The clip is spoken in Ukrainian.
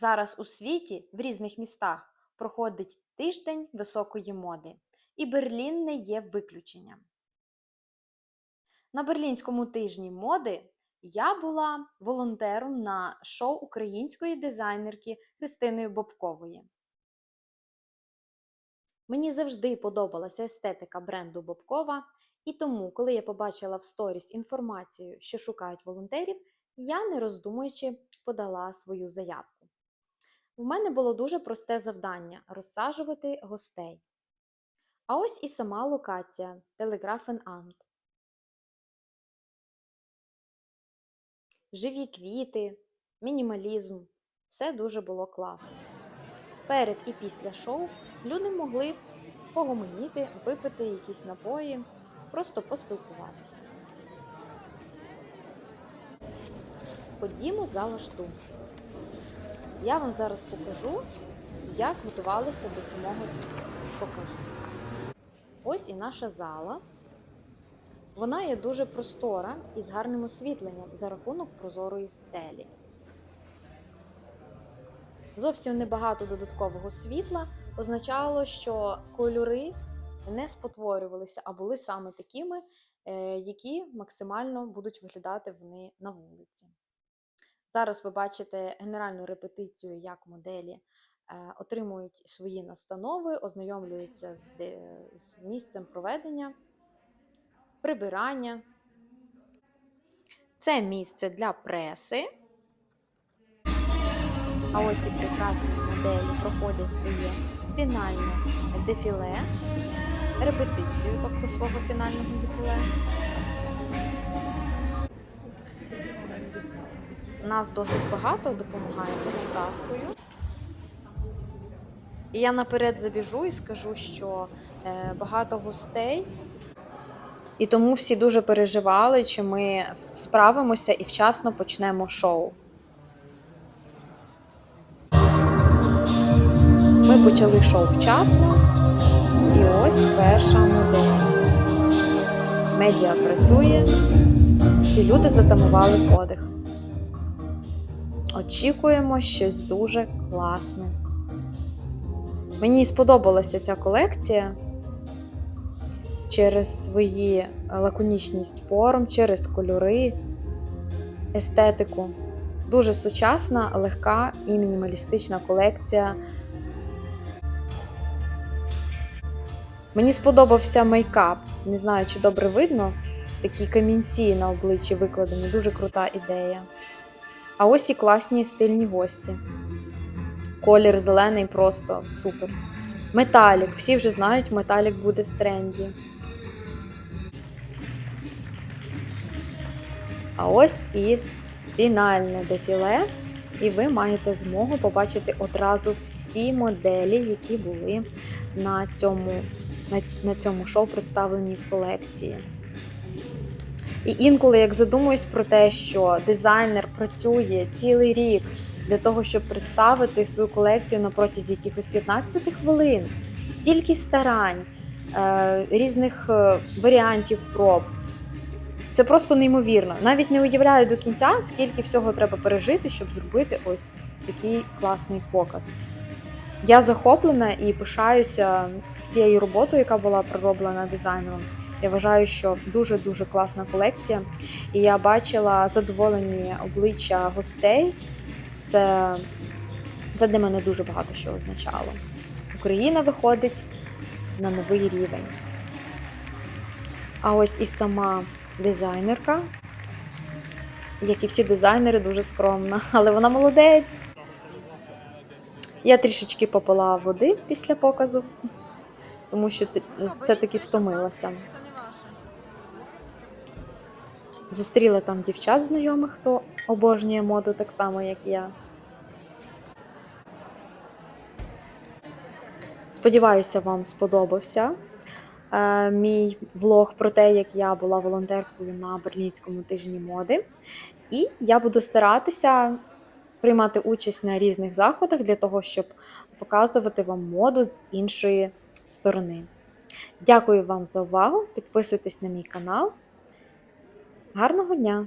Зараз у світі в різних містах проходить тиждень високої моди, і Берлін не є виключенням. На Берлінському тижні моди я була волонтером на шоу української дизайнерки Христини Бобкової. Мені завжди подобалася естетика бренду Бобкова, і тому, коли я побачила в сторіс інформацію, що шукають волонтерів, я, не роздумуючи, подала свою заявку. У мене було дуже просте завдання розсаджувати гостей. А ось і сама локація Телеграфен-Амт. Живі квіти, мінімалізм все дуже було класно. Перед і після шоу люди могли погомоніти, випити якісь напої, просто поспілкуватися. Ходімо за лашту. Я вам зараз покажу, як готувалися до самого показу. Ось і наша зала. Вона є дуже простора і з гарним освітленням за рахунок прозорої стелі. Зовсім небагато додаткового світла означало, що кольори не спотворювалися, а були саме такими, е, які максимально будуть виглядати вони на вулиці. Зараз ви бачите генеральну репетицію, як моделі е, отримують свої настанови, ознайомлюються з, з місцем проведення, прибирання. Це місце для преси. А ось і прекрасні моделі проходять своє фінальне дефіле, репетицію, тобто свого фінального дефіле. Нас досить багато допомагає з розсадкою. І я наперед забіжу і скажу, що е, багато гостей, і тому всі дуже переживали, чи ми справимося і вчасно почнемо шоу. Ми почали шоу вчасно, і ось перша модель. Медіа працює, всі люди затамували подих. Очікуємо щось дуже класне. Мені сподобалася ця колекція через свої лаконічність форм, через кольори, естетику. Дуже сучасна, легка і мінімалістична колекція. Мені сподобався мейкап. Не знаю, чи добре видно. Такі камінці на обличчі викладені, дуже крута ідея. А ось і класні стильні гості. Колір зелений просто супер. Металік. Всі вже знають, металік буде в тренді. А ось і фінальне дефіле. І ви маєте змогу побачити одразу всі моделі, які були на цьому, на, на цьому шоу представлені в колекції. І інколи, як задумуюсь про те, що дизайнер працює цілий рік для того, щоб представити свою колекцію на протязі якихось 15 хвилин, стільки старань, е, різних е, варіантів проб. Це просто неймовірно. Навіть не уявляю до кінця, скільки всього треба пережити, щоб зробити ось такий класний показ. Я захоплена і пишаюся всією роботою, яка була пророблена дизайнером. Я вважаю, що дуже-дуже класна колекція. І я бачила задоволені обличчя гостей. Це, це для мене дуже багато що означало. Україна виходить на новий рівень. А ось і сама дизайнерка, як і всі дизайнери, дуже скромна, але вона молодець. Я трішечки попила води після показу, тому що все-таки стомилася. Зустріла там дівчат знайомих, хто обожнює моду так само, як я. Сподіваюся, вам сподобався е, мій влог про те, як я була волонтеркою на Берлінському тижні моди. І я буду старатися приймати участь на різних заходах для того, щоб показувати вам моду з іншої сторони. Дякую вам за увагу! Підписуйтесь на мій канал. Гарного дня!